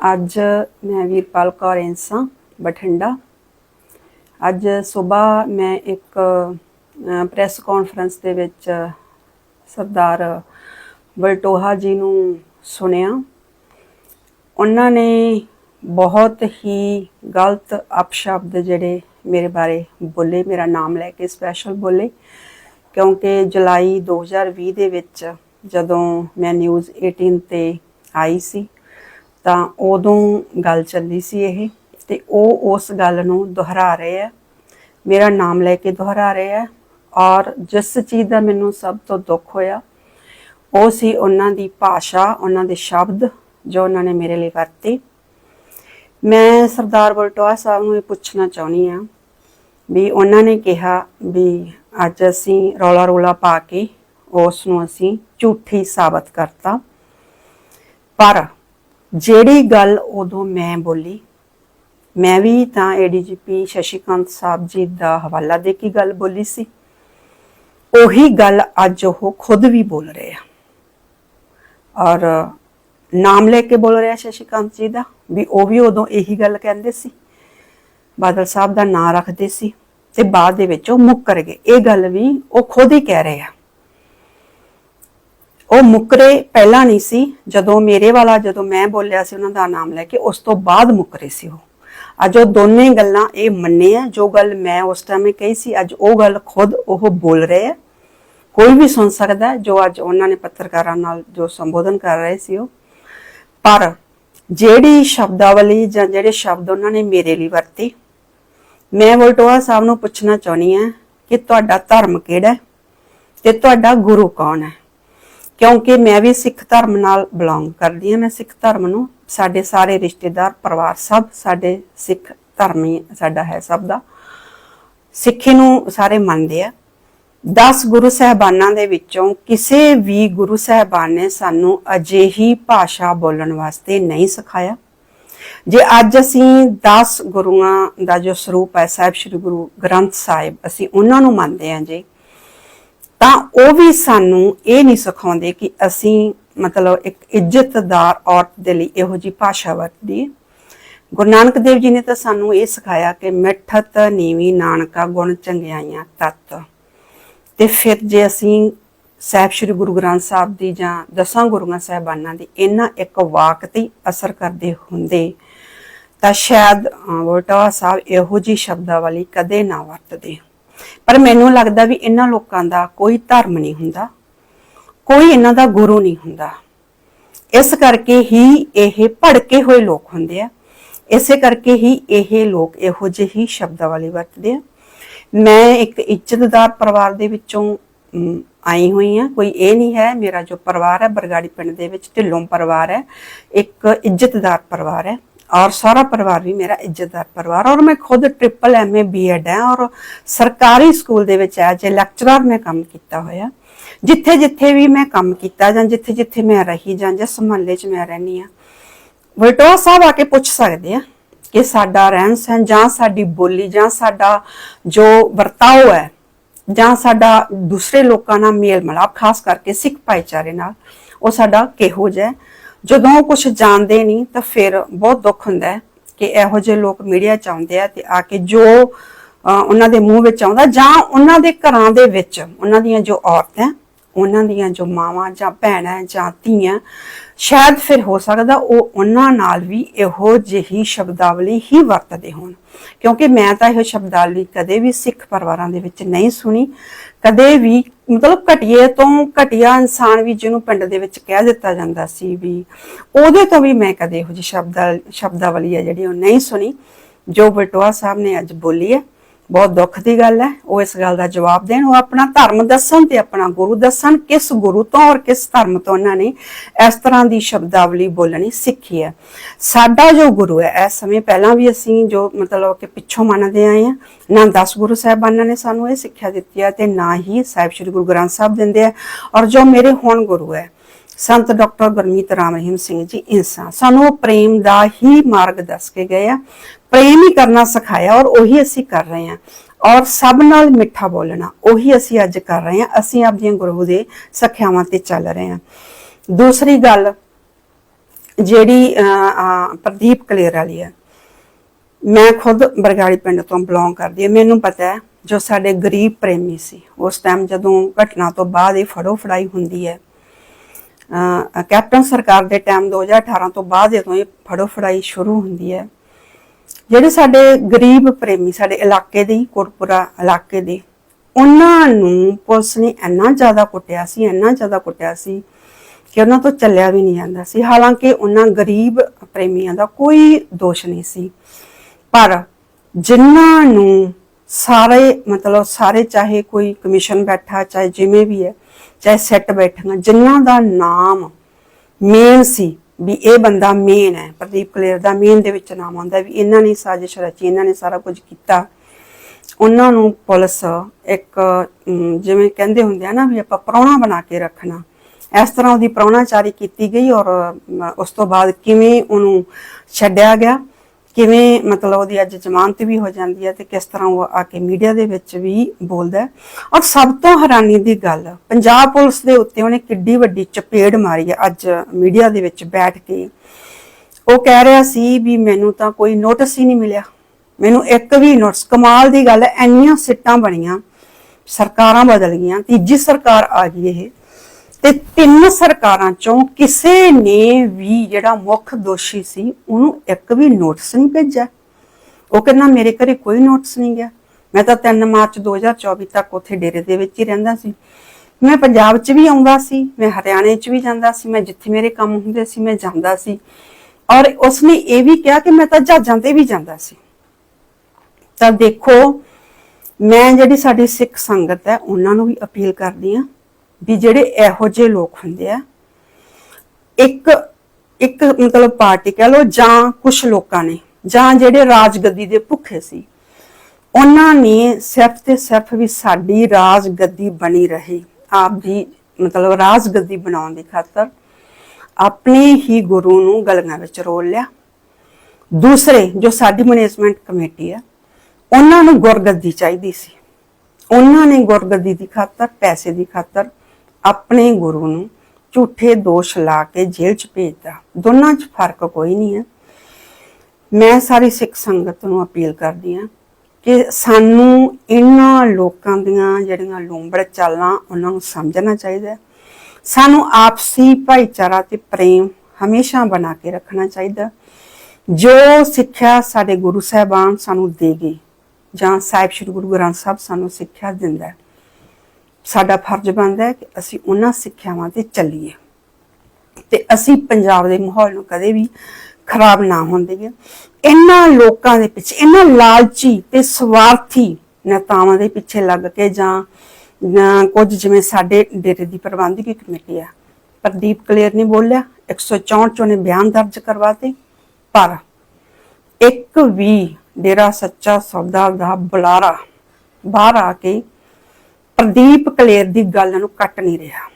ਅੱਜ ਮੈਂ ਵੀਰਪਾਲ ਕੌਰ ਇੰਸਾ ਬਠਿੰਡਾ। ਅੱਜ ਸਵੇਰ ਮੈਂ ਇੱਕ ਪ੍ਰੈਸ ਕਾਨਫਰੰਸ ਦੇ ਵਿੱਚ ਸਰਦਾਰ ਬਲਟੋਹਾ ਜੀ ਨੂੰ ਸੁਣਿਆ। ਉਹਨਾਂ ਨੇ ਬਹੁਤ ਹੀ ਗਲਤ ਅਪਸ਼ਬਦ ਜਿਹੜੇ ਮੇਰੇ ਬਾਰੇ ਬੋਲੇ, ਮੇਰਾ ਨਾਮ ਲੈ ਕੇ ਸਪੈਸ਼ਲ ਬੋਲੇ। ਕਿਉਂਕਿ ਜੁਲਾਈ 2020 ਦੇ ਵਿੱਚ ਜਦੋਂ ਮੈਂ ਨਿਊਜ਼ 18 ਤੇ ਆਈ ਸੀ ਤਾਂ ਉਦੋਂ ਗੱਲ ਚੱਲੀ ਸੀ ਇਹ ਤੇ ਉਹ ਉਸ ਗੱਲ ਨੂੰ ਦੁਹਰਾ ਰਹੇ ਆ। ਮੇਰਾ ਨਾਮ ਲੈ ਕੇ ਦੁਹਰਾ ਰਹੇ ਆ ਔਰ ਜਿਸ ਚੀਜ਼ ਦਾ ਮੈਨੂੰ ਸਭ ਤੋਂ ਦੁੱਖ ਹੋਇਆ, ਉਹ ਸੀ ਉਹਨਾਂ ਦੀ ਭਾਸ਼ਾ, ਉਹਨਾਂ ਦੇ ਸ਼ਬਦ ਜੋ ਉਹਨਾਂ ਨੇ ਮੇਰੇ ਲਈ ਵਰਤੇ। ਮੈਂ ਸਰਦਾਰ ਬਲਟੋਆ ਸਾਹਿਬ ਨੂੰ ਇਹ ਪੁੱਛਣਾ ਚਾਹੁੰਦੀ ਆ ਵੀ ਉਹਨਾਂ ਨੇ ਕਿਹਾ ਵੀ ਅੱਜ ਅਸੀਂ ਰੌਲਾ ਰੋਲਾ ਪਾ ਕੇ ਉਸ ਨੂੰ ਅਸੀਂ ਝੂਠੀ ਸਾਬਤ ਕਰਤਾ। ਪਰ ਜਿਹੜੀ ਗੱਲ ਉਦੋਂ ਮੈਂ ਬੋਲੀ, ਮੈਂ ਵੀ ਤਾਂ ਏਡੀਜੀਪੀ ਸ਼ਸ਼ੀਕਾਂਤ ਸਾਹਿਬ ਜੀ ਦਾ ਹਵਾਲਾ ਦੇ ਕੇ ਗੱਲ ਬੋਲੀ ਸੀ। ਉਹੀ ਗੱਲ ਅੱਜ ਉਹ ਖੁਦ ਵੀ ਬੋਲ ਰਹੇ ਆ। ਔਰ ਨਾਮ ਲੈ ਕੇ ਬੋਲ ਰਿਹਾ ਸ਼ਸ਼ੀਕਾਂਤ ਜੀ ਦਾ, ਵੀ ਉਹ ਵੀ ਉਦੋਂ ਇਹੀ ਗੱਲ ਕਹਿੰਦੇ ਸੀ। ਬਾਦਲ ਸਾਹਿਬ ਦਾ ਨਾਂ ਰੱਖਦੇ ਸੀ ਤੇ ਬਾਅਦ ਦੇ ਵਿੱਚ ਉਹ ਮੁੱਕਰ ਗਏ। ਇਹ ਗੱਲ ਵੀ ਉਹ ਖੁਦ ਹੀ ਕਹਿ ਰਹੇ ਆ। ਉਹ ਮੁੱਕਰੇ ਪਹਿਲਾਂ ਨਹੀਂ ਸੀ। ਜਦੋਂ ਮੇਰੇ ਵਾਲਾ, ਜਦੋਂ ਮੈਂ ਬੋਲਿਆ ਸੀ ਉਹਨਾਂ ਦਾ ਨਾਮ ਲੈ ਕੇ, ਉਸ ਤੋਂ ਬਾਅਦ ਮੁੱਕਰੇ ਸੀ ਉਹ। ਅੱਜ ਉਹ ਦੋਨੇ ਗੱਲਾਂ ਇਹ ਮੰਨੇ ਆ। ਜੋ ਗੱਲ ਮੈਂ ਉਸ ਟਾਈਮ ਕਹੀ ਸੀ, ਅੱਜ ਉਹ ਗੱਲ ਖੁਦ ਉਹ ਬੋਲ ਰਹੇ ਆ। ਕੋਈ ਵੀ ਸੁਣ ਸਕਦਾ ਜੋ ਅੱਜ ਉਹਨਾਂ ਨੇ ਪੱਤਰਕਾਰਾਂ ਨਾਲ ਜੋ ਸੰਬੋਧਨ ਕਰ ਰਹੇ ਸੀ ਉਹ। ਪਰ ਜਿਹੜੀ ਸ਼ਬਦਾਵਲੀ ਜਾਂ ਜਿਹੜੇ ਸ਼ਬਦ ਉਹਨਾਂ ਨੇ ਮੇਰੇ ਲਈ ਵਰਤੇ, ਮੈਂ ਵਲਟੋਆ ਸਾਹਿਬ ਨੂੰ ਪੁੱਛਣਾ ਚਾਹੁੰਦੀ ਹਾਂ ਕਿ ਤੁਹਾਡਾ ਧਰਮ ਕਿਹੜਾ ਹੈ ਤੇ ਤੁਹਾਡਾ ਗੁਰੂ ਕੌਣ ਹੈ? ਕਿਉਂਕਿ ਮੈਂ ਵੀ ਸਿੱਖ ਧਰਮ ਨਾਲ ਬਿਲੋਂਗ ਕਰਦੀ ਹਾਂ, ਮੈਂ ਸਿੱਖ ਧਰਮ ਨੂੰ, ਸਾਡੇ ਸਾਰੇ ਰਿਸ਼ਤੇਦਾਰ, ਪਰਿਵਾਰ ਸਭ ਸਾਡੇ ਸਿੱਖ ਧਰਮ ਹੀ ਸਾਡਾ ਹੈ ਸਭ ਦਾ। ਸਿੱਖੀ ਨੂੰ ਸਾਰੇ ਮੰਨਦੇ ਆ। 10 ਗੁਰੂ ਸਹਿਬਾਨਾਂ ਦੇ ਵਿੱਚੋਂ ਕਿਸੇ ਵੀ ਗੁਰੂ ਸਹਿਬਾਨ ਨੇ ਸਾਨੂੰ ਅਜਿਹੀ ਭਾਸ਼ਾ ਬੋਲਣ ਵਾਸਤੇ ਨਹੀਂ ਸਿਖਾਇਆ। ਜੇ ਅੱਜ ਅਸੀਂ 10 ਗੁਰੂਆਂ ਦਾ ਜੋ ਸਰੂਪ ਹੈ, ਸਾਹਿਬ ਸ੍ਰੀ ਗੁਰੂ ਗ੍ਰੰਥ ਸਾਹਿਬ, ਅਸੀਂ ਉਹਨਾਂ ਨੂੰ ਮੰਨਦੇ ਹਾਂ ਜੀ ਤਾਂ ਉਹ ਵੀ ਸਾਨੂੰ ਇਹ ਨਹੀਂ ਸਿਖਾਉਂਦੇ ਕਿ ਅਸੀਂ ਮਤਲਬ ਇੱਕ ਇੱਜ਼ਤਦਾਰ ਔਰਤ ਦੇ ਲਈ ਇਹੋ ਜੀ ਭਾਸ਼ਾ ਵਰਤਦੀ ਗੁਰੂ ਨਾਨਕ ਦੇਵ ਜੀ ਨੇ ਤਾਂ ਸਾਨੂੰ ਇਹ ਸਿਖਾਇਆ ਕਿ ਮਿੱਠਤ ਨੀਵੀਂ ਨਾਨਕਾ ਗੁਣ ਚੰਗਿਆਈਆਂ ਤਤ। ਤੇ ਫਿਰ ਜੇ ਅਸੀਂ ਸਾਹਿਬ ਸ੍ਰੀ ਗੁਰੂ ਗ੍ਰੰਥ ਸਾਹਿਬ ਦੀ ਜਾਂ ਦਸਾਂ ਗੁਰੂਆਂ ਸਾਹਿਬਾਨਾਂ ਦੀ ਇਹਨਾਂ ਇੱਕ ਵਾਕ ਤੇ ਅਸਰ ਕਰਦੇ ਹੁੰਦੇ, ਤਾਂ ਸ਼ਾਇਦ ਵੋਟਾ ਸਾਹਿਬ ਇਹੋ ਜੀ ਸ਼ਬਦਾਵਲੀ ਕਦੇ ਨਾ ਵਰਤਦੇ। ਪਰ ਮੈਨੂੰ ਲੱਗਦਾ ਵੀ ਇਹਨਾਂ ਲੋਕਾਂ ਦਾ ਕੋਈ ਧਰਮ ਨਹੀਂ ਹੁੰਦਾ, ਕੋਈ ਇਹਨਾਂ ਦਾ ਗੁਰੂ ਨਹੀਂ ਹੁੰਦਾ। ਇਸ ਕਰਕੇ ਹੀ ਇਹ ਭੜਕੇ ਹੋਏ ਲੋਕ ਹੁੰਦੇ ਆ। ਇਸੇ ਕਰਕੇ ਹੀ ਇਹ ਲੋਕ ਇਹੋ ਜਿਹੇ ਹੀ ਸ਼ਬਦਾਂ ਸ਼ਬਦਾਵਲੀ ਵਰਤਦੇ ਆ। ਮੈਂ ਇੱਕ ਇੱਜ਼ਤਦਾਰ ਪਰਿਵਾਰ ਦੇ ਵਿੱਚੋਂ ਆਈ ਹੋਈ ਹਾਂ। ਕੋਈ ਇਹ ਨਹੀਂ ਹੈ, ਮੇਰਾ ਜੋ ਪਰਿਵਾਰ ਹੈ, ਬਰਗਾੜੀ ਪਿੰਡ ਦੇ ਵਿੱਚ ਢਿੱਲੋਂ ਪਰਿਵਾਰ ਹੈ। ਇੱਕ ਇੱਜ਼ਤਦਾਰ ਪਰਿਵਾਰ ਹੈ। ਔਰ ਸਾਰਾ ਪਰਿਵਾਰ ਵੀ ਮੇਰਾ ਇੱਜ਼ਤਦਾਰ ਪਰਿਵਾਰ, ਔਰ ਮੈਂ ਖੁਦ ਟ੍ਰਿਪਲ ਐਮਏ ਬੀਐਡ ਹੈ, ਔਰ ਸਰਕਾਰੀ ਸਕੂਲ ਦੇ ਵਿੱਚ ਐਜ ਅ ਲੈਕਚਰਰ ਮੈਂ ਕੰਮ ਕੀਤਾ ਹੋਇਆ ਜਿੱਥੇ ਜਿੱਥੇ ਵੀ ਮੈਂ ਕੰਮ ਕੀਤਾ ਜਾਂ ਜਿੱਥੇ ਜਿੱਥੇ ਮੈਂ ਰਹੀ ਜਾਂ ਜਿਸ ਮਹੱਲੇ 'ਚ ਮੈਂ ਰਹਿੰਦੀ ਆ ਵਲਟੋਆ ਸਾਹਿਬ ਆ ਕੇ ਪੁੱਛ ਸਕਦੇ ਆ ਕਿ ਸਾਡਾ ਰਹਿਣ ਸਹਿਣ ਜਾਂ ਸਾਡੀ ਬੋਲੀ ਜਾਂ ਸਾਡਾ ਜੋ ਵਰਤਾਓ ਹੈ ਜਾਂ ਸਾਡਾ ਦੂਸਰੇ ਲੋਕਾਂ ਨਾਲ ਮੇਲ ਮਿਲਾਪ ਖਾਸ ਕਰਕੇ ਸਿੱਖ ਭਾਈਚਾਰੇ ਨਾਲ, ਉਹ ਸਾਡਾ ਕਿਹੋ ਜਿਹਾ ਹੈ। ਜਦੋਂ ਕੁਝ ਜਾਣਦੇ ਨਹੀਂ ਤਾਂ ਫਿਰ ਬਹੁਤ ਦੁੱਖ ਹੁੰਦਾ ਹੈ ਕਿ ਇਹੋ ਜਿਹੇ ਲੋਕ ਮੀਡੀਆ ਚ ਆਉਂਦੇ ਆ ਤੇ ਆ ਕੇ ਜੋ ਉਹਨਾਂ ਦੇ ਮੂੰਹ ਵਿੱਚ ਆਉਂਦਾ ਜਾਂ ਉਹਨਾਂ ਦੇ ਘਰਾਂ ਦੇ ਵਿੱਚ ਉਹਨਾਂ ਦੀਆਂ ਜੋ ਔਰਤਾਂ, ਉਹਨਾਂ ਦੀਆਂ ਜੋ ਮਾਵਾਂ ਜਾਂ ਭੈਣਾਂ ਜਾਂ ਧੀਆਂ, ਸ਼ਾਇਦ ਫਿਰ ਹੋ ਸਕਦਾ ਉਹ ਉਹਨਾਂ ਨਾਲ ਵੀ ਇਹੋ ਜਿਹੀ ਸ਼ਬਦਾਵਲੀ ਹੀ ਵਰਤਦੇ ਹੋਣ। ਕਿਉਂਕਿ ਮੈਂ ਤਾਂ ਇਹੋ ਸ਼ਬਦਾਵਲੀ ਕਦੇ ਵੀ ਸਿੱਖ ਪਰਿਵਾਰਾਂ ਦੇ ਵਿੱਚ ਨਹੀਂ ਸੁਣੀ, ਕਦੇ ਵੀ ਮਤਲਬ ਘਟੀਏ ਤੋਂ ਘਟੀਆ ਇਨਸਾਨ ਵੀ ਜਿਹਨੂੰ ਪਿੰਡ ਦੇ ਵਿੱਚ ਕਹਿ ਦਿੱਤਾ ਜਾਂਦਾ ਸੀ ਵੀ ਉਹਦੇ ਤੋਂ ਵੀ ਮੈਂ ਕਦੇ ਇਹੋ ਜਿਹੀ ਸ਼ਬਦਾ ਸ਼ਬਦਾਵਲੀ ਹੈ ਜਿਹੜੀ ਉਹ ਨਹੀਂ ਸੁਣੀ। ਜੋ ਬਟਵਾ ਸਾਹਿਬ ਨੇ ਅੱਜ ਬੋਲੀ ਹੈ। ਬਹੁਤ ਦੁੱਖ ਦੀ ਗੱਲ ਹੈ। ਉਹ ਇਸ ਗੱਲ ਦਾ ਜਵਾਬ ਦੇਣ, ਉਹ ਆਪਣਾ ਧਰਮ ਦੱਸਣ ਤੇ ਆਪਣਾ ਗੁਰੂ ਦੱਸਣ ਕਿਸ ਗੁਰੂ ਤੋਂ ਔਰ ਕਿਸ ਧਰਮ ਤੋਂ ਉਹਨਾਂ ਨੇ ਇਸ ਤਰ੍ਹਾਂ ਦੀ ਸ਼ਬਦਾਵਲੀ ਬੋਲਣੀ ਸਿੱਖੀ ਹੈ। ਸਾਡਾ ਜੋ ਗੁਰੂ ਹੈ, ਇਸ ਸਮੇਂ ਪਹਿਲਾਂ ਵੀ ਅਸੀਂ ਜੋ ਮਤਲਬ ਕਿ ਪਿੱਛੋਂ ਮੰਨਦੇ ਆਏ ਆ ਨਾ 10 ਗੁਰੂ ਸਾਹਿਬਾਨਾਂ ਨੇ ਸਾਨੂੰ ਇਹ ਸਿੱਖਿਆ ਦਿੱਤੀ ਹੈ ਤੇ ਨਾ ਹੀ ਸਾਹਿਬ ਸ੍ਰੀ ਗੁਰੂ ਗ੍ਰੰਥ ਸਾਹਿਬ ਦਿੰਦੇ ਆ ਔਰ ਜੋ ਮੇਰੇ ਹੁਣ ਗੁਰੂ ਹੈ, ਸੰਤ ਡਾਕਟਰ ਗੁਰਮੀਤ ਰਾਮ ਰਹੀਮ ਸਿੰਘ ਜੀ, ਇਨਸਾਨ। ਸਾਨੂੰ ਉਹ ਪ੍ਰੇਮ ਦਾ ਹੀ ਮਾਰਗ ਦੱਸ ਕੇ ਗਏ ਆ। ਪ੍ਰੇਮ ਹੀ ਕਰਨਾ ਸਿਖਾਇਆ ਔਰ ਉਹੀ ਅਸੀਂ ਕਰ ਰਹੇ ਹਾਂ। ਔਰ ਸਭ ਨਾਲ ਮਿੱਠਾ ਬੋਲਣਾ, ਉਹੀ ਅਸੀਂ ਅੱਜ ਕਰ ਰਹੇ ਹਾਂ। ਅਸੀਂ ਆਪਣੀਆਂ ਗੁਰੂ ਦੇ ਸਖਿਆਵਾਂ ਤੇ ਚੱਲ ਰਹੇ ਹਾਂ। ਦੂਸਰੀ ਗੱਲ ਜਿਹੜੀ ਪ੍ਰਦੀਪ ਕਲੇਰ ਵਾਲੀ ਹੈ। ਮੈਂ ਖੁਦ ਬਰਗਾੜੀ ਪਿੰਡ ਤੋਂ ਬਿਲੋਂਗ ਕਰਦੀ ਹਾਂ। ਮੈਨੂੰ ਪਤਾ ਹੈ ਜੋ ਸਾਡੇ ਗਰੀਬ ਪ੍ਰੇਮੀ ਸੀ, ਉਸ ਟਾਈਮ ਜਦੋਂ ਘਟਨਾ ਤੋਂ ਬਾਅਦ ਇਹ ਫੜੋ ਫੜਾਈ ਹੁੰਦੀ ਹੈ ਕੈਪਟਨ ਸਰਕਾਰ ਦੇ ਟਾਈਮ 2018 ਤੋਂ ਬਾਅਦ ਜਦੋਂ ਇਹ ਫੜੋ ਫੜਾਈ ਸ਼ੁਰੂ ਹੁੰਦੀ ਹੈ ਜਿਹੜੇ ਸਾਡੇ ਗਰੀਬ ਪ੍ਰੇਮੀ ਸਾਡੇ ਇਲਾਕੇ ਦੇ ਹੀ, ਕੋਟਪੁਰਾ ਇਲਾਕੇ ਦੇ ਉਹਨਾਂ ਨੂੰ ਪੁਲਿਸ ਨੇ ਇੰਨਾ ਜ਼ਿਆਦਾ ਕੁੱਟਿਆ ਸੀ ਇੰਨਾ ਜ਼ਿਆਦਾ ਕੁੱਟਿਆ ਸੀ ਕਿ ਉਹਨਾਂ ਤੋਂ ਚੱਲਿਆ ਵੀ ਨਹੀਂ ਜਾਂਦਾ ਸੀ। ਹਾਲਾਂਕਿ ਉਹਨਾਂ ਗਰੀਬ ਪ੍ਰੇਮੀਆਂ ਦਾ ਕੋਈ ਦੋਸ਼ ਨਹੀਂ ਸੀ। ਪਰ ਜਿਨ੍ਹਾਂ ਨੂੰ ਸਾਰੇ ਮਤਲਬ ਸਾਰੇ ਚਾਹੇ ਕੋਈ ਕਮਿਸ਼ਨ ਬੈਠਾ ਚਾਹੇ ਜਿਵੇਂ ਵੀ ਹੈ ਚਾਹੇ ਸੈੱਟ ਬੈਠੀਆਂ ਜਿਨ੍ਹਾਂ ਦਾ ਨਾਮ ਮੇਨ ਸੀ ਵੀ ਇਹ ਬੰਦਾ ਮੇਨ ਹੈ, ਪ੍ਰਦੀਪ ਕਲੇਰ ਦਾ ਮੇਨ ਦੇ ਵਿੱਚ ਨਾਮ ਆਉਂਦਾ ਵੀ ਇਹਨਾਂ ਨੇ ਸਾਜ਼ਿਸ਼ ਰਚੀ, ਇਹਨਾਂ ਨੇ ਸਾਰਾ ਕੁਝ ਕੀਤਾ। ਉਹਨਾਂ ਨੂੰ ਪੁਲਿਸ ਇੱਕ ਜਿਵੇਂ ਕਹਿੰਦੇ ਹੁੰਦੇ ਆ ਨਾ ਵੀ ਆਪਾਂ ਪ੍ਰਾਹੁਣਾ ਬਣਾ ਕੇ ਰੱਖਣਾ। ਇਸ ਤਰ੍ਹਾਂ ਉਹਦੀ ਪ੍ਰਾਹੁਣਾਚਾਰੀ ਕੀਤੀ ਗਈ ਔਰ ਉਸ ਤੋਂ ਬਾਅਦ ਕਿਵੇਂ ਉਹਨੂੰ ਛੱਡਿਆ ਗਿਆ। ਕਿਵੇਂ ਮਤਲਬ ਉਹਦੀ ਅੱਜ ਜ਼ਮਾਨਤ ਵੀ ਹੋ ਜਾਂਦੀ ਹੈ ਤੇ ਕਿਸ ਤਰ੍ਹਾਂ ਉਹ ਆ ਕੇ ਮੀਡੀਆ ਦੇ ਵਿੱਚ ਵੀ ਬੋਲਦਾ ਔਰ ਸਭ ਤੋਂ ਹੈਰਾਨੀ ਦੀ ਗੱਲ, ਪੰਜਾਬ ਪੁਲਿਸ ਦੇ ਉੱਤੇ ਉਹਨੇ ਕਿੱਡੀ ਵੱਡੀ ਚਪੇੜ ਮਾਰੀ ਹੈ ਅੱਜ ਮੀਡੀਆ ਦੇ ਵਿੱਚ ਬੈਠ ਕੇ। ਉਹ ਕਹਿ ਰਿਹਾ ਸੀ ਵੀ ਮੈਨੂੰ ਤਾਂ ਕੋਈ ਨੋਟਿਸ ਹੀ ਨਹੀਂ ਮਿਲਿਆ। ਮੈਨੂੰ ਇੱਕ ਵੀ ਨੋਟਿਸ, ਕਮਾਲ ਦੀ ਗੱਲ ਹੈ, ਇੰਨੀਆਂ ਸਿੱਟਾਂ ਬਣੀਆਂ, ਸਰਕਾਰਾਂ ਬਦਲ ਗਈਆਂ, ਤੀਜੀ ਸਰਕਾਰ ਆ ਗਈ ਇਹ। ਤੇ ਤਿੰਨ ਸਰਕਾਰਾਂ ਚੋਂ ਕਿਸੇ ਨੇ ਵੀ ਜਿਹੜਾ ਮੁੱਖ ਦੋਸ਼ੀ ਸੀ, ਉਹਨੂੰ ਇੱਕ ਵੀ ਨੋਟਿਸ ਨਹੀਂ ਭੇਜਿਆ। ਉਹ ਕਹਿੰਦਾ, ਮੇਰੇ ਘਰੇ ਕੋਈ ਨੋਟਿਸ ਨਹੀਂ ਗਿਆ। ਮੈਂ ਤਾਂ 3 ਮਾਰਚ 2024 ਤੱਕ ਉੱਥੇ ਡੇਰੇ ਦੇ ਵਿੱਚ ਹੀ ਰਹਿੰਦਾ ਸੀ। ਮੈਂ ਪੰਜਾਬ 'ਚ ਵੀ ਆਉਂਦਾ ਸੀ, ਮੈਂ ਹਰਿਆਣੇ 'ਚ ਵੀ ਜਾਂਦਾ ਸੀ, ਮੈਂ ਜਿੱਥੇ ਮੇਰੇ ਕੰਮ ਹੁੰਦੇ ਸੀ, ਮੈਂ ਜਾਂਦਾ ਸੀ। ਔਰ ਉਸਨੇ ਇਹ ਵੀ ਕਿਹਾ ਕਿ ਮੈਂ ਤਾਂ ਜਹਾਜ਼ਾਂ ਤੇ ਵੀ ਜਾਂਦਾ ਸੀ। ਤਾਂ ਦੇਖੋ, ਮੈਂ ਜਿਹੜੀ ਸਾਡੀ ਸਿੱਖ ਸੰਗਤ ਹੈ, ਉਹਨਾਂ ਨੂੰ ਵੀ ਅਪੀਲ ਕਰਦੀ ਆ ਵੀ ਜਿਹੜੇ ਇਹੋ ਜਿਹੇ ਲੋਕ ਹੁੰਦੇ ਆ, ਇੱਕ ਇੱਕ ਮਤਲਬ ਪਾਰਟੀ ਕਹ ਲੋ ਜਾਂ ਕੁਝ ਲੋਕਾਂ ਨੇ, ਜਾਂ ਜਿਹੜੇ ਰਾਜਗੱਦੀ ਦੇ ਭੁੱਖੇ ਸੀ, ਉਹਨਾਂ ਨੇ ਸਿਰਫ ਤੇ ਸਿਰਫ ਵੀ ਸਾਡੀ ਰਾਜਗੱਦੀ ਬਣੀ ਰਹੀ, ਆਪ ਦੀ ਮਤਲਬ ਰਾਜਗੱਦੀ ਬਣਾਉਣ ਦੀ ਖਾਤਰ, ਆਪਣੇ ਹੀ ਗੁਰੂ ਨੂੰ ਗਲੀਆਂ ਵਿੱਚ ਰੋਲ ਲਿਆ। ਦੂਸਰੇ ਜੋ ਸਾਡੀ ਮੈਨੇਜਮੈਂਟ ਕਮੇਟੀ ਹੈ ਉਹਨਾਂ ਨੂੰ ਗੁਰਗੱਦੀ ਚਾਹੀਦੀ ਸੀ। ਉਹਨਾਂ ਨੇ ਗੁਰਗੱਦੀ ਦੀ ਖਾਤਰ, ਪੈਸੇ ਦੀ ਖਾਤਰ ਆਪਣੇ ਗੁਰੂ ਨੂੰ ਝੂਠੇ ਦੋਸ਼ ਲਾ ਕੇ ਜੇਲ੍ਹ 'ਚ ਭੇਜਦਾ। ਦੋਨਾਂ 'ਚ ਫ਼ਰਕ ਕੋਈ ਨਹੀਂ ਹੈ। ਮੈਂ ਸਾਰੀ ਸਿੱਖ ਸੰਗਤ ਨੂੰ ਅਪੀਲ ਕਰਦੀ ਹਾਂ ਕਿ ਸਾਨੂੰ ਇਹਨਾਂ ਲੋਕਾਂ ਦੀਆਂ ਜਿਹੜੀਆਂ ਲੂੰਬੜ ਚਾਲਾਂ ਉਹਨਾਂ ਨੂੰ ਸਮਝਣਾ ਚਾਹੀਦਾ ਸਾਨੂੰ ਆਪਸੀ ਭਾਈਚਾਰਾ ਤੇ ਪ੍ਰੇਮ ਹਮੇਸ਼ਾ ਬਣਾ ਕੇ ਰੱਖਣਾ ਚਾਹੀਦਾ ਜੋ ਸਿੱਖਿਆ ਸਾਡੇ ਗੁਰੂ ਸਾਹਿਬਾਨ ਸਾਨੂੰ ਦੇ ਗਏ ਜਾਂ ਸਾਹਿਬ ਸ੍ਰੀ ਗੁਰੂ ਗ੍ਰੰਥ ਸਾਹਿਬ ਸਾਨੂੰ ਸਿੱਖਿਆ ਦਿੰਦਾ ਸਾਡਾ ਫਰਜ਼ ਬਣਦਾ ਹੈ ਕਿ ਅਸੀਂ ਉਹਨਾਂ ਸਿੱਖਿਆਵਾਂ ਤੇ ਚੱਲੀਏ। ਤੇ ਅਸੀਂ ਪੰਜਾਬ ਦੇ ਮਾਹੌਲ ਨੂੰ ਕਦੇ ਵੀ ਖਰਾਬ ਨਾ ਹੋਣ ਦੇਈਏ। ਇਹਨਾਂ ਲੋਕਾਂ ਦੇ ਪਿੱਛੇ, ਇਹਨਾਂ ਲਾਲਚੀ ਤੇ ਸਵਾਰਥੀ ਨੇਤਾਵਾਂ ਦੇ ਪਿੱਛੇ ਲੱਗ ਕੇ ਜਾਂ ਕੁਝ ਜਿਵੇਂ ਸਾਡੇ ਡੇਰੇ ਦੀ ਪ੍ਰਬੰਧਕੀ ਕਮੇਟੀ ਆ, ਪ੍ਰਦੀਪ ਕਲੇਰ ਨੇ ਬੋਲਿਆ 164 ਚੋਂ ਨੇ ਬਿਆਨ ਦਰਜ ਕਰਵਾਤੇ ਪਰ ਇੱਕ ਵੀ ਡੇਰਾ ਸੱਚਾ ਸੌਦਾ ਦਾ ਬੁਲਾਰਾ ਬਾਹਰ ਆ ਕੇ ਪ੍ਰਦੀਪ ਕਲੇਰ ਦੀ ਗੱਲ ਨੂੰ ਕੱਟ ਨਹੀਂ ਰਿਹਾ।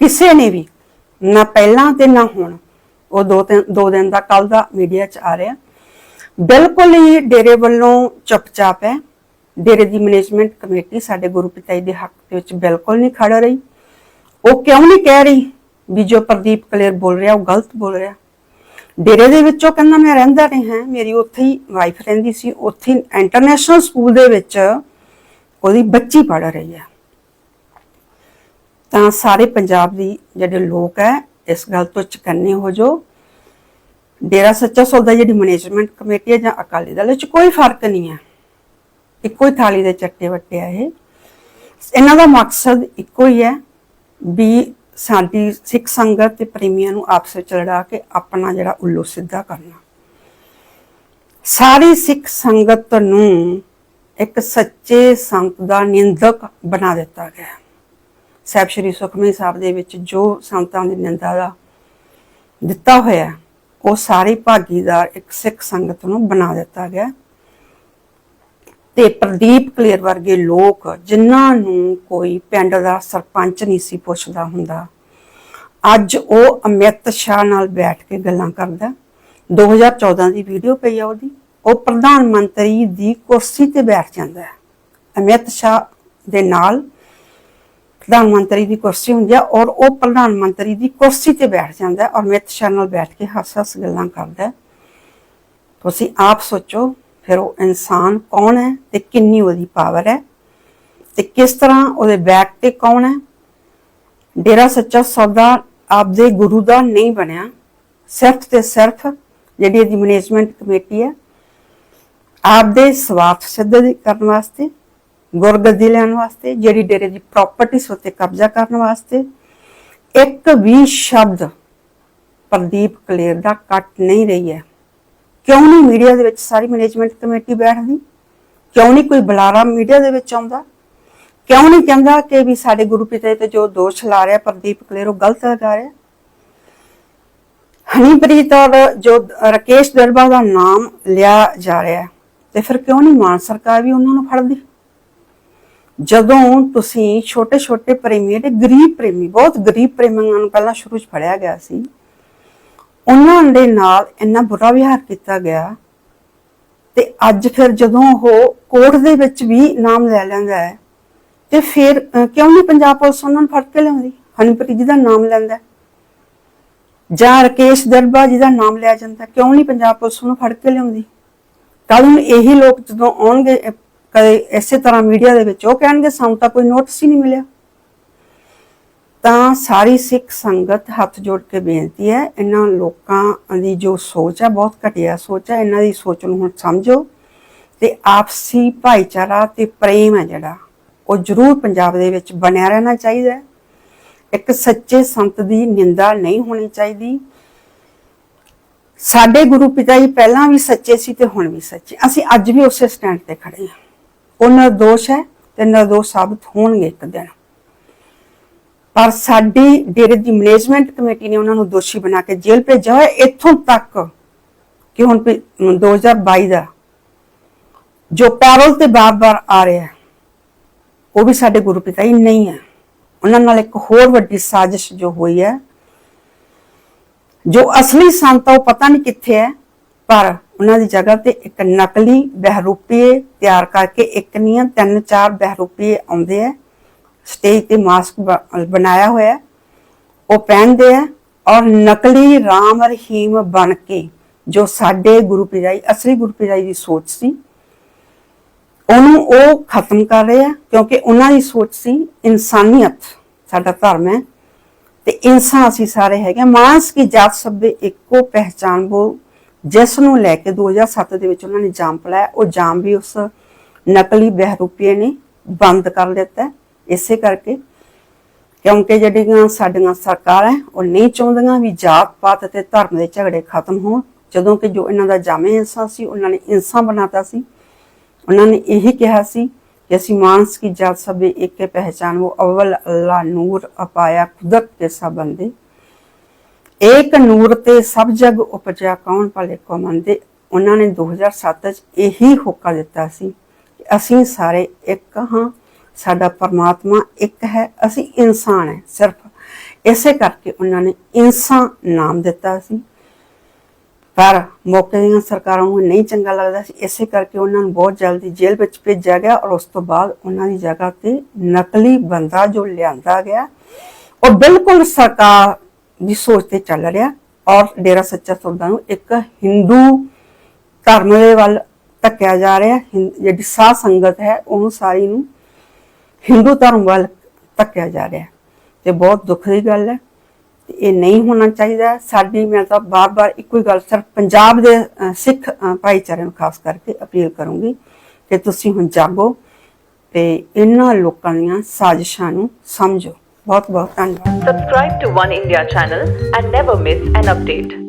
ਕਿਸੇ ਨੇ ਵੀ, ਨਾ ਪਹਿਲਾਂ ਤੇ ਨਾ ਹੁਣ, ਉਹ ਦੋ ਤਿੰਨ, ਦੋ ਦਿਨ ਦਾ ਕੱਲ ਦਾ ਮੀਡੀਆ 'ਚ ਆ ਰਿਹਾ। ਬਿਲਕੁਲ ਹੀ ਡੇਰੇ ਵੱਲੋਂ ਚੁੱਪਚਾਪ ਹੈ। ਡੇਰੇ ਦੀ ਮੈਨੇਜਮੈਂਟ ਕਮੇਟੀ ਸਾਡੇ ਗੁਰੂ ਪਿਤਾ ਜੀ ਦੇ ਹੱਕ ਦੇ ਵਿੱਚ ਬਿਲਕੁਲ ਨਹੀਂ ਖੜ ਰਹੀ। ਉਹ ਕਿਉਂ ਨਹੀਂ ਕਹਿ ਰਹੀ ਵੀ ਜੋ ਪ੍ਰਦੀਪ ਕਲੇਰ ਬੋਲ ਰਿਹਾ, ਉਹ ਗਲਤ ਬੋਲ ਰਿਹਾ? ਡੇਰੇ ਦੇ ਵਿੱਚ ਉਹ ਕਹਿੰਦਾ, ਮੈਂ ਰਹਿੰਦਾ ਰਿਹਾ ਮੇਰੀ ਉੱਥੇ ਹੀ ਵਾਈਫ ਰਹਿੰਦੀ ਸੀ। ਉੱਥੇ ਇੰਟਰਨੈਸ਼ਨਲ ਸਕੂਲ ਦੇ ਵਿੱਚ ਉਹਦੀ ਬੱਚੀ ਪੜ ਰਹੀ ਹੈ। ਤਾਂ ਸਾਰੇ ਪੰਜਾਬ ਦੀ ਜਿਹੜੇ ਲੋਕ ਹੈ, ਇਸ ਗੱਲ ਤੋਂ ਚਕੰਨੇ ਹੋ ਜੋ। ਡੇਰਾ ਸੱਚਾ ਸੌਦਾ ਜਿਹੜੀ ਮੈਨੇਜਮੈਂਟ ਕਮੇਟੀ ਹੈ ਜਾਂ ਅਕਾਲੀ ਦਲ ਵਿੱਚ ਕੋਈ ਫ਼ਰਕ ਨਹੀਂ ਹੈ। ਇੱਕੋ ਹੀ ਥਾਲੀ ਦੇ ਚੱਟੇ ਵੱਟੇ ਆ ਇਹ। ਇਹਨਾਂ ਦਾ ਮਕਸਦ ਇੱਕੋ ਹੀ ਹੈ ਵੀ ਸਾਡੀ ਸਿੱਖ ਸੰਗਤ ਤੇ ਪ੍ਰੇਮੀਆਂ ਨੂੰ ਆਪਸ ਵਿੱਚ ਲੜਾ ਕੇ ਆਪਣਾ ਜਿਹੜਾ ਉੱਲੂ ਸਿੱਧਾ ਕਰਨਾ। ਸਾਰੀ ਸਿੱਖ ਸੰਗਤ ਨੂੰ ਇੱਕ ਸੱਚੇ ਸੰਤ ਦਾ ਨਿੰਦਕ ਬਣਾ ਦਿੱਤਾ ਗਿਆ। ਸਾਹਿਬ ਸ਼੍ਰੀ ਸੁਖਮਨੀ ਸਾਹਿਬ ਦੇ ਵਿੱਚ ਜੋ ਸੰਤਾਂ ਦੀ ਨਿੰਦਾ ਦਾ ਦਿੱਤਾ ਹੋਇਆ ਉਹ ਸਾਰੇ ਭਾਗੀਦਾਰ ਇੱਕ ਸਿੱਖ ਸੰਗਤ ਨੂੰ ਬਣਾ ਦਿੱਤਾ ਗਿਆ ਤੇ ਪ੍ਰਦੀਪ ਕਲੇਰ ਵਰਗੇ ਲੋਕ ਜਿਨ੍ਹਾਂ ਨੂੰ ਕੋਈ ਪਿੰਡ ਦਾ ਸਰਪੰਚ ਨਹੀਂ ਸੀ ਪੁੱਛਦਾ ਹੁੰਦਾ, ਅੱਜ ਉਹ ਅਮਿਤ ਸ਼ਾਹ ਨਾਲ ਬੈਠ ਕੇ ਗੱਲਾਂ ਕਰਦਾ 2014 ਦੀ ਵੀਡੀਓ ਪਈ ਆ ਉਹਦੀ। ਉਹ ਪ੍ਰਧਾਨ ਮੰਤਰੀ ਦੀ ਕੁਰਸੀ ਤੇ ਬੈਠ ਜਾਂਦਾ ਹੈ। ਅਮਿਤ ਸ਼ਾਹ ਦੇ ਨਾਲ ਪ੍ਰਧਾਨ ਮੰਤਰੀ ਦੀ ਕੁਰਸੀ ਹੁੰਦੀ ਹੈ ਔਰ ਉਹ ਪ੍ਰਧਾਨ ਮੰਤਰੀ ਦੀ ਕੁਰਸੀ ਤੇ ਬੈਠ ਜਾਂਦਾ ਹੈ ਔਰ ਮਿੱਤਸ਼ਾਹ ਨਾਲ ਬੈਠ ਕੇ ਹੱਸ-ਹੱਸ ਗੱਲਾਂ ਕਰਦਾ ਤੁਸੀਂ ਆਪ ਸੋਚੋ ਫਿਰ ਉਹ ਇਨਸਾਨ ਕੌਣ ਹੈ ਤੇ ਕਿੰਨੀ ਉਹਦੀ ਪਾਵਰ ਹੈ ਤੇ ਕਿਸ ਤਰ੍ਹਾਂ ਉਹਦੇ ਬੈਕ ਤੇ ਕੌਣ ਹੈ। ਡੇਰਾ ਸੱਚਾ ਸੌਦਾ ਆਪਦੇ ਗੁਰੂ ਦਾ ਨਹੀਂ ਬਣਿਆ। ਸਿਰਫ ਤੇ ਸਿਰਫ ਜਿਹੜੀ ਇਹਦੀ ਮੈਨੇਜਮੈਂਟ ਕਮੇਟੀ ਹੈ, ਆਪਦੇ ਸਵਾਰਥ ਸਿੱਧ ਕਰਨ ਵਾਸਤੇ ਗੁਰਗੱਦੀ ਲੈਣ ਵਾਸਤੇ ਜਿਹੜੀ ਡੇਰੇ ਦੀ ਪ੍ਰਾਪਰਟੀ ਉੱਤੇ ਕਬਜ਼ਾ ਕਰਨ ਵਾਸਤੇ। ਇੱਕ ਵੀ ਸ਼ਬਦ ਪ੍ਰਦੀਪ ਕਲੇਰ ਦਾ ਕੱਟ ਨਹੀਂ ਰਹੀ ਹੈ। ਕਿਉਂ ਨਹੀਂ ਮੀਡੀਆ ਦੇ ਵਿੱਚ ਸਾਰੀ ਮੈਨੇਜਮੈਂਟ ਕਮੇਟੀ ਬੈਠਦੀ? ਕਿਉਂ ਨਹੀਂ ਕੋਈ ਬੁਲਾਰਾ ਮੀਡੀਆ ਦੇ ਵਿੱਚ ਆਉਂਦਾ? ਕਿਉਂ ਨਹੀਂ ਕਹਿੰਦਾ ਕਿ ਵੀ ਸਾਡੇ ਗੁਰੂ ਪਿਤਾ ਤੇ ਜੋ ਦੋਸ਼ ਲਾ ਰਿਹਾ ਪ੍ਰਦੀਪ ਕਲੇਰ ਉਹ ਗਲਤ ਲਗਾ ਰਿਹਾ? ਹਨੀਪ੍ਰੀਤ ਔਰ ਜੋ ਰਕੇਸ਼ ਦਰਬਾ ਦਾ ਨਾਮ ਲਿਆ ਜਾ ਰਿਹਾ ਹੈ, ਤੇ ਫਿਰ ਕਿਉਂ ਨਹੀਂ ਮਾਨ ਸਰਕਾਰ ਵੀ ਉਹਨਾਂ ਨੂੰ ਫੜਦੀ? ਜਦੋਂ ਤੁਸੀਂ ਛੋਟੇ ਛੋਟੇ ਪ੍ਰੇਮੀ, ਜਿਹੜੇ ਗਰੀਬ ਪ੍ਰੇਮੀ, ਬਹੁਤ ਗਰੀਬ ਪ੍ਰੇਮੀਆਂ ਨੂੰ ਪਹਿਲਾਂ ਸ਼ੁਰੂ 'ਚ ਫੜਿਆ ਗਿਆ ਸੀ, ਉਹਨਾਂ ਦੇ ਨਾਲ ਇੰਨਾ ਬੁਰਾ ਵਿਹਾਰ ਕੀਤਾ ਗਿਆ, ਤੇ ਅੱਜ ਫਿਰ ਜਦੋਂ ਉਹ ਕੋਰਟ ਦੇ ਵਿੱਚ ਵੀ ਨਾਮ ਲੈ ਲੈਂਦਾ ਹੈ, ਤੇ ਫਿਰ ਕਿਉਂ ਨਹੀਂ ਪੰਜਾਬ ਪੁਲਿਸ ਉਹਨਾਂ ਨੂੰ ਫੜ ਕੇ ਲਿਆਉਂਦੀ? ਹਨੀਪ੍ਰੀਤ ਜੀ ਦਾ ਨਾਮ ਲੈਂਦਾ ਜਾਂ ਰਕੇਸ਼ ਦਰਬਾ ਜੀ ਦਾ ਨਾਮ ਲਿਆ ਜਾਂਦਾ ਕਿਉਂ ਨਹੀਂ ਪੰਜਾਬ ਪੁਲਿਸ ਨੂੰ ਫੜ ਕੇ ਲਿਆਉਂਦੀ? ਕੱਲ ਨੂੰ ਇਹੀ ਲੋਕ ਜਦੋਂ ਆਉਣਗੇ ਕਦੇ ਇਸੇ ਤਰ੍ਹਾਂ ਮੀਡੀਆ ਦੇ ਵਿੱਚ ਉਹ ਕਹਿਣਗੇ, ਸਾਨੂੰ ਤਾਂ ਕੋਈ ਨੋਟਿਸ ਹੀ ਨਹੀਂ ਮਿਲਿਆ। ਤਾਂ ਸਾਰੀ ਸਿੱਖ ਸੰਗਤ ਹੱਥ ਜੋੜ ਕੇ ਬੇਨਤੀ ਹੈ, ਇਹਨਾਂ ਲੋਕਾਂ ਦੀ ਜੋ ਸੋਚ ਹੈ, ਬਹੁਤ ਘਟੀਆ ਸੋਚ ਹੈ, ਇਹਨਾਂ ਦੀ ਸੋਚ ਨੂੰ ਹੁਣ ਸਮਝੋ ਤੇ ਆਪਸੀ ਭਾਈਚਾਰਾ ਤੇ ਪ੍ਰੇਮ ਹੈ ਜਿਹੜਾ, ਉਹ ਜ਼ਰੂਰ ਪੰਜਾਬ ਦੇ ਵਿੱਚ ਬਣਿਆ ਰਹਿਣਾ ਚਾਹੀਦਾ ਹੈ। ਇੱਕ ਸੱਚੇ ਸੰਤ ਦੀ ਨਿੰਦਾ ਨਹੀਂ ਹੋਣੀ ਚਾਹੀਦੀ। ਸਾਡੇ ਗੁਰੂ ਪਿਤਾ ਜੀ ਪਹਿਲਾਂ ਵੀ ਸੱਚੇ ਸੀ ਤੇ ਹੁਣ ਵੀ ਸੱਚੇ। ਅਸੀਂ ਅੱਜ ਵੀ ਉਸੇ ਸਟੈਂਡ ਤੇ ਖੜੇ ਹਾਂ। ਉਹ ਨਿਰਦੋਸ਼ ਹੈ ਤੇ ਨਿਰਦੋਸ਼ ਸਾਬਤ ਹੋਣਗੇ ਇੱਕ ਦਿਨ। ਪਰ ਸਾਡੀ ਡੇਰੇ ਦੀ ਮੈਨੇਜਮੈਂਟ ਕਮੇਟੀ ਨੇ ਉਹਨਾਂ ਨੂੰ ਦੋਸ਼ੀ ਬਣਾ ਕੇ ਜੇਲ੍ਹ ਭੇਜਿਆ ਹੋਇਆ। ਇੱਥੋਂ ਤੱਕ ਕਿ ਹੁਣ ਵੀ 2022 ਦਾ ਜੋ ਪੈਰੋਲ ਤੇ ਬਾਰ-ਬਾਰ ਆ ਰਿਹਾ ਉਹ ਵੀ ਸਾਡੇ ਗੁਰੂ ਪਿਤਾ ਹੀ ਨਹੀਂ ਹੈ। ਉਹਨਾਂ ਨਾਲ ਇੱਕ ਹੋਰ ਵੱਡੀ ਸਾਜ਼ਿਸ਼ ਜੋ ਹੋਈ ਹੈ, ਜੋ ਅਸਲੀ ਸੰਤ ਆ, ਉਹ ਪਤਾ ਨਹੀਂ ਕਿੱਥੇ ਹੈ, ਪਰ ਉਹਨਾਂ ਦੀ ਜਗ੍ਹਾ ਤੇ ਇੱਕ ਨਕਲੀ ਬਹਿਰੂਪੀਏ ਤਿਆਰ ਕਰਕੇ ਇੱਕ ਨਹੀਂ ਤਿੰਨ ਚਾਰ ਬਹਿਰੂਪੀਏ ਆਉਂਦੇ ਆ। ਸਟੇਜ ਤੇ ਮਾਸਕ ਬਣਾਇਆ ਹੋਇਆ। ਉਹ ਪਹਿਨਦੇ ਆ ਔਰ ਨਕਲੀ ਰਾਮ ਰਹੀਮ ਬਣ ਕੇ ਜੋ ਸਾਡੇ ਗੁਰੂ ਪਿਜਾਈ ਅਸਲੀ ਗੁਰੂ ਪਿਜਾਈ ਦੀ ਸੋਚ ਸੀ, ਉਹਨੂੰ ਉਹ ਖਤਮ ਕਰ ਰਹੇ ਆ ਕਿਉਂਕਿ ਉਹਨਾਂ ਦੀ ਸੋਚ ਸੀ ਇਨਸਾਨੀਅਤ, ਸਾਡਾ ਧਰਮ ਹੈ। ਤੇ ਇਨਸਾਨ ਅਸੀਂ ਸਾਰੇ ਹੈਗੇ ਮਾਨਸ ਕੀ ਜਾਤ ਸਭੇ ਇੱਕੋ ਪਹਿਚਾਨ ਬੋ ਜਿਸ ਨੂੰ ਲੈ ਕੇ 2007 ਦੇ ਵਿੱਚ ਉਹਨਾਂ ਨੇ ਜਾਮ ਪਲਾਇਆ ਉਹ ਜਾਮ ਵੀ ਉਸ ਨਕਲੀ ਬਹਿਰੂਪੀਏ ਨੇ ਬੰਦ ਕਰ ਦਿੱਤਾ ਇਸੇ ਕਰਕੇ ਕਿਉਂਕਿ ਜਿਹੜੀਆਂ ਸਾਡੀਆਂ ਸਰਕਾਰਾਂ ਉਹ ਨਹੀਂ ਚਾਹੁੰਦੀਆਂ ਵੀ ਜਾਤ ਪਾਤ ਤੇ ਧਰਮ ਦੇ ਝਗੜੇ ਖਤਮ ਹੋਣ। ਜਦੋਂ ਕਿ ਜੋ ਇਹਨਾਂ ਦਾ ਜਾਮੇ ਹਿੱਸਾ ਸੀ, ਉਹਨਾਂ ਨੇ ਇਨਸਾਨ ਬਣਾਤਾ ਸੀ। ਉਹਨਾਂ ਨੇ ਇਹੀ ਕਿਹਾ ਸੀ ਕਿ ਅਸੀਂ ਮਾਨਸ ਕੀ ਜਾਤ ਸਭੇ ਇੱਕ ਕੇ ਪਹਿਚਾਨ ਉਹ ਅਵਲ ਅੱਲਾ ਨੂਰ, ਅਪਾਇਆ ਖੁਦਕ ਕੇ ਸਭ ਬੰਦੇ। ਏਕ ਨੂਰ ਤੇ ਸਭ ਜਗ ਉਪਜਿਆ, ਕੌਣ ਭਲੇ ਕੋ ਮੰਦੇ ਉਹਨਾਂ ਨੇ 2007 ਚ ਇਹੀ ਹੋਕਾ ਦਿੱਤਾ ਸੀ ਕਿ ਅਸੀਂ ਸਾਰੇ ਇੱਕ ਹਾਂ, ਸਾਡਾ ਪਰਮਾਤਮਾ ਇੱਕ ਹੈ, ਅਸੀਂ ਇਨਸਾਨ ਹੈ ਸਿਰਫ। ਇਸੇ ਕਰਕੇ ਉਹਨਾਂ ਨੇ ਇਨਸਾਨ ਨਾਮ ਦਿੱਤਾ ਸੀ। ਪਰ ਮੌਕੇ ਦੀਆਂ ਸਰਕਾਰਾਂ ਨੂੰ ਨਹੀਂ ਚੰਗਾ ਲੱਗਦਾ ਸੀ। ਇਸੇ ਕਰਕੇ ਉਹਨਾਂ ਨੂੰ ਬਹੁਤ ਜਲਦੀ ਜੇਲ੍ਹ ਵਿੱਚ ਭੇਜਿਆ ਗਿਆ ਔਰ ਉਸ ਤੋਂ ਬਾਅਦ ਉਹਨਾਂ ਦੀ ਜਗ੍ਹਾ ਤੇ ਨਕਲੀ ਬੰਦਾ ਜੋ ਲਿਆਂਦਾ ਗਿਆ, ਉਹ ਬਿਲਕੁਲ ਸਰਕਾਰ ਦੀ ਸੋਚ ਤੇ ਚੱਲ ਰਿਹਾ ਔਰ ਡੇਰਾ ਸੱਚਾ ਸੌਦਾ ਨੂੰ ਇੱਕ ਹਿੰਦੂ ਧਰਮ ਦੇ ਵੱਲ ਧੱਕਿਆ ਜਾ ਰਿਹਾ ਹਿੰ- ਜਿਹੜੀ ਸਾਧ ਸੰਗਤ ਹੈ ਉਹਨੂੰ ਸਾਰੀ ਨੂੰ ਹਿੰਦੂ ਧਰਮ ਵੱਲ ਧੱਕਿਆ ਜਾ ਰਿਹਾ ਤੇ ਬਹੁਤ ਦੁੱਖ ਦੀ ਗੱਲ ਹੈ। ਤੇ ਇਹ ਨਹੀਂ ਹੋਣਾ ਚਾਹੀਦਾ। ਸਾਡੀ ਮੈਂ ਤਾਂ ਬਾਰ-ਬਾਰ ਇੱਕੋ ਹੀ ਗੱਲ ਸਿਰਫ ਪੰਜਾਬ ਦੇ ਸਿੱਖ ਅਹ, ਭਾਈਚਾਰੇ ਨੂੰ ਖਾਸ ਕਰਕੇ ਅਪੀਲ ਕਰੂੰਗੀ ਕਿ ਤੁਸੀਂ ਹੁਣ ਜਾਗੋ ਤੇ ਇਹਨਾਂ ਲੋਕਾਂ ਦੀਆਂ ਸਾਜ਼ਿਸ਼ਾਂ ਨੂੰ ਸਮਝੋ। बहुत बहुत धन्यवाद subscribe to One India channel and never miss an update